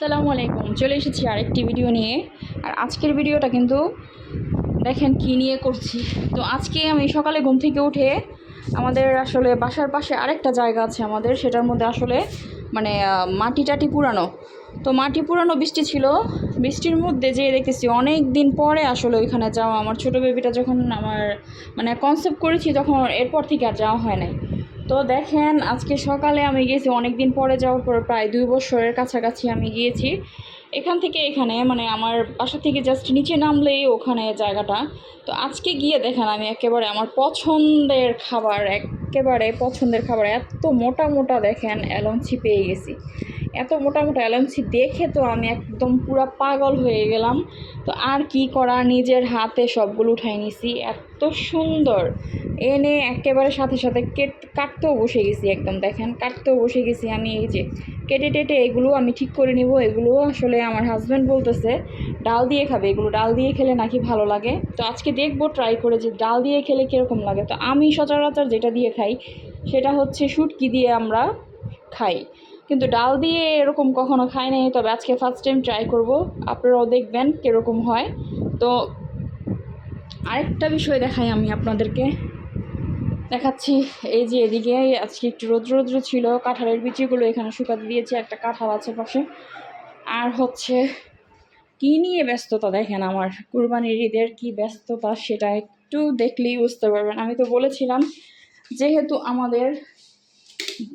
আসসালামু আলাইকুম। চলে এসেছি আরেকটি ভিডিও নিয়ে। আর আজকের ভিডিওটা কিন্তু দেখেন কি নিয়ে করছি। তো আজকে আমি সকালে ঘুম থেকে উঠে আমাদের আসলে বাসার পাশে আরেকটা জায়গা আছে আমাদের। সেটার মধ্যে আসলে মানে মাটি টাটি পুরানো। তো মাটি পুরানো বৃষ্টি ছিল। বৃষ্টির মধ্যে যে দেখতেছি অনেক দিন পরে আসলে ওইখানে যাওয়া। আমার ছোটো বেবিটা যখন আমার মানে কনসেপ্ট করেছি তখন এরপর থেকে আর যাওয়া হয় নাই। তো দেখেন, আজকে সকালে আমি গিয়েছি অনেক দিন পরে যাওয়ার পর প্রায় দুই বছরের কাছাকাছি আমি গিয়েছি। এখান থেকে এখানে মানে আমার বাসা থেকে জাস্ট নিচে নামলেই ওখানে জায়গাটা। তো আজকে গিয়ে দেখেন, আমি একেবারে আমার পছন্দের খাবার, একেবারে পছন্দের খাবার, এত মোটা মোটা দেখেন অ্যালঞ্চি পেয়ে গেছি। এত মোটা মোটা এলঞ্চি দেখে তো আমি একদম পুরো পাগল হয়ে গেলাম। তো আর কি করা? নিজের হাতে সবগুলো উঠাই নিছি। এত সুন্দর। এনে একেবারে সাথে সাথে কেট, কাটতেও বসে গেছি একদম, দেখেন। কাটতেও বসে গেছি আমি এই যে কেটে টেটে এগুলো আমি ঠিক করে নিব। এগুলো আসলে আমার হাজব্যান্ড বলতেছে, ডাল দিয়ে খাবে। এগুলো ডাল দিয়ে খেলে নাকি ভালো লাগে। তো আজকে দেখব ট্রাই করে যে ডাল দিয়ে খেলে কীরকম লাগে। তো আমি সচরাচর যেটা দিয়ে খাই, সেটা হচ্ছে শুটকি দিয়ে আমরা খাই। কিন্তু ডাল দিয়ে এরকম কখনো খাই নাই, তবে আজকে ফার্স্ট টাইম ট্রাই করব। আপনারাও দেখবেন কীরকম হয়। তো আরেকটা বিষয় দেখাই আমি আপনাদেরকে। দেখাচ্ছি, এই যে এদিকে আজকে একটু রৌদ্র রৌদ্র ছিল, কাঁঠালের বিচিগুলো এখানে শুকাতে দিয়েছি, একটা কাঁঠাল আছে পাশে। আর হচ্ছে, কী নিয়ে ব্যস্ততা দেখেন আমার? কুরবানির ঈদের কী ব্যস্ততা সেটা একটু দেখলেই বুঝতে পারবেন। আমি তো বলেছিলাম, যেহেতু আমাদের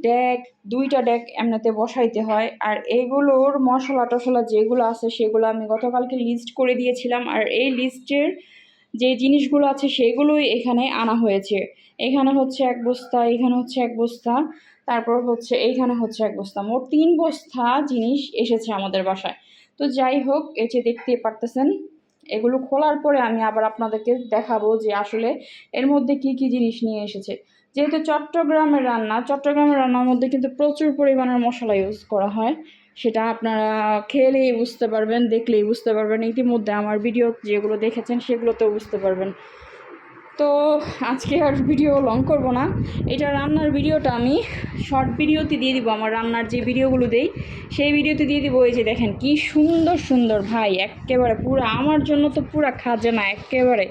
ডেক, দুইটা ডেক এমনিতে বসাইতে হয়। আর এইগুলোর মশলা টশলা যেগুলো আছে সেগুলো আমি গতকালকে লিস্ট করে দিয়েছিলাম। আর এই লিস্টের যে জিনিসগুলো আছে সেগুলোই এখানে আনা হয়েছে। এখানে হচ্ছে এক বস্তা, এখানে হচ্ছে এক বস্তা, তারপর হচ্ছে এইখানে হচ্ছে এক বস্তা। মোট তিন বস্তা জিনিস এসেছে আমাদের বাসায়। তো যাই হোক, এই যে দেখতে পারতেছেন এগুলো খোলার পরে আমি আবার আপনাদেরকে দেখাবো যে আসলে এর মধ্যে কি কি জিনিস নিয়ে এসেছে। যেহেতু চট্টগ্রামের রান্না, চট্টগ্রামের রান্নার মধ্যে কিন্তু প্রচুর পরিমাণের মশলা ইউজ করা হয়। সেটা আপনারা খেলেই বুঝতে পারবেন, দেখলেই বুঝতে পারবেন। ইতিমধ্যে আমার ভিডিও যেগুলো দেখেছেন সেগুলোতেও বুঝতে পারবেন। তো আজকে আর ভিডিও লং করব না। এটা রান্নার ভিডিওটা আমি শর্ট ভিডিওতে দিয়ে দিব। আমার রান্নার যে ভিডিওগুলো দেই, সেই ভিডিওতে দিয়ে দিব। এই যে দেখেন কি সুন্দর সুন্দর ভাই, একেবারে পুরো আমার জন্য তো পুরো খাজানা, একেবারে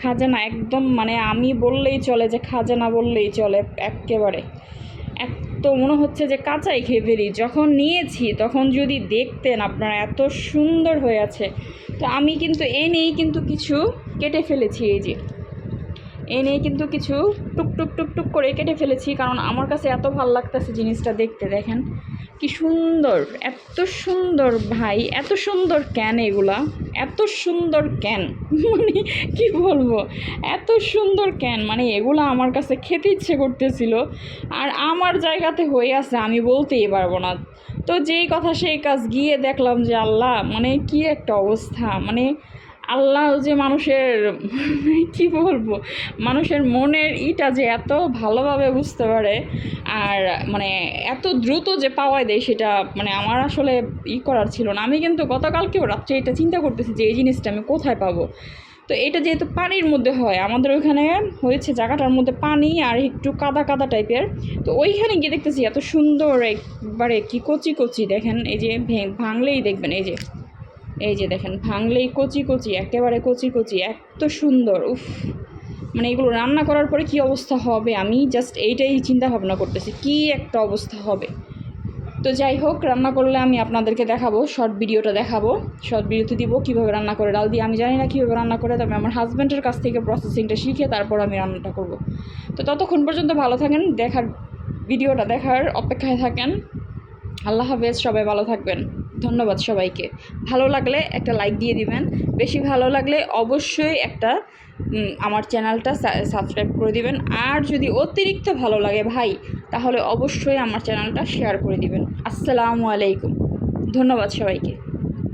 খাজানা একদম মানে আমি বললেই চলে যে খাজানা বললেই চলে একেবারে। এত মনে হচ্ছে যে কাঁচাই খেয়ে ফেলি। যখন নিয়েছি, তখন যদি দেখতেন আপনারা এত সুন্দর হয়ে আছে। তো আমি কিন্তু এনেই কিন্তু কিছু কেটে ফেলেছি এই যে। এনে কিন্তু কিছু টুক টুক টুক টুক করে কেটে ফেলেছি, কারণ আমার কাছে এত ভালো লাগতেছে জিনিসটা দেখতে, দেখেন। কি সুন্দর, এত সুন্দর ভাই, এত সুন্দর ক্যান এগুলা? এত সুন্দর ক্যান মানে কি বলব? এত সুন্দর ক্যান মানে এগুলো আমার কাছে খেতে ইচ্ছে করতেছিল, আর আমার জায়গাতে হয়ে আছে, আমি বলতেই পারব না। তো যেই কথা সেই কাজ গিয়ে দেখলাম যে আল্লাহ মানে কি একটা অবস্থা মানে আল্লাহ যে মানুষের, কি বলব, মানুষের মনের ইটা যে এত ভালোভাবে বুঝতে পারে আর মানে এত দ্রুত যে পাওয়া দেয় সেটা মানে আমার আসলে ই করার ছিল না। আমি কিন্তু গতকালকেও রাত্রে এটা চিন্তা করতেছি যে এই জিনিসটা আমি কোথায় পাবো? তো এটা যেহেতু পানির মধ্যে হয়, আমাদের ওইখানে হয়েছে জায়গাটার মধ্যে পানি আর একটু কাদা কাদা টাইপের। তো ওইখানে গিয়ে দেখতেছি এত সুন্দর একবারে কি কচি কচি, দেখেন এই যে ভাঙলেই দেখবেন এই যে এই যে দেখেন, ভাঙলেই কচি কচি, একেবারে কচি কচি, এত সুন্দর, উফ। মানে এগুলো রান্না করার পরে কি অবস্থা হবে? আমি জাস্ট এইটাই চিন্তা ভাবনা করতেছি, কি একটা অবস্থা হবে? তো যাই হোক, রান্না করলে আমি আপনাদেরকে দেখাবো শর্ট ভিডিওটা দেখাবো। শর্ট ভিডিওতে দিব, কীভাবে রান্না করে ডাল দিয়ে। আমি জানি না কীভাবে রান্না করে, তবে আমার হাজব্যান্ডের কাছ থেকে প্রসেসিংটা শিখে তারপর আমি রান্নাটা করব। তো ততক্ষণ পর্যন্ত ভালো থাকেন, দেখার ভিডিওটা দেখার অপেক্ষায় থাকেন। আল্লাহ হাফেজ, সবাই ভালো থাকবেন। ধন্যবাদ সবাইকে। ভালো লাগলে একটা লাইক দিয়ে দিবেন। বেশি ভালো লাগলে অবশ্যই একটা আমার চ্যানেলটা সাবস্ক্রাইব করে দিবেন। আর যদি অতিরিক্ত ভালো লাগে ভাই, তাহলে অবশ্যই আমার চ্যানেলটা শেয়ার করে দিবেন। আসসালামু আলাইকুম। ধন্যবাদ সবাইকে।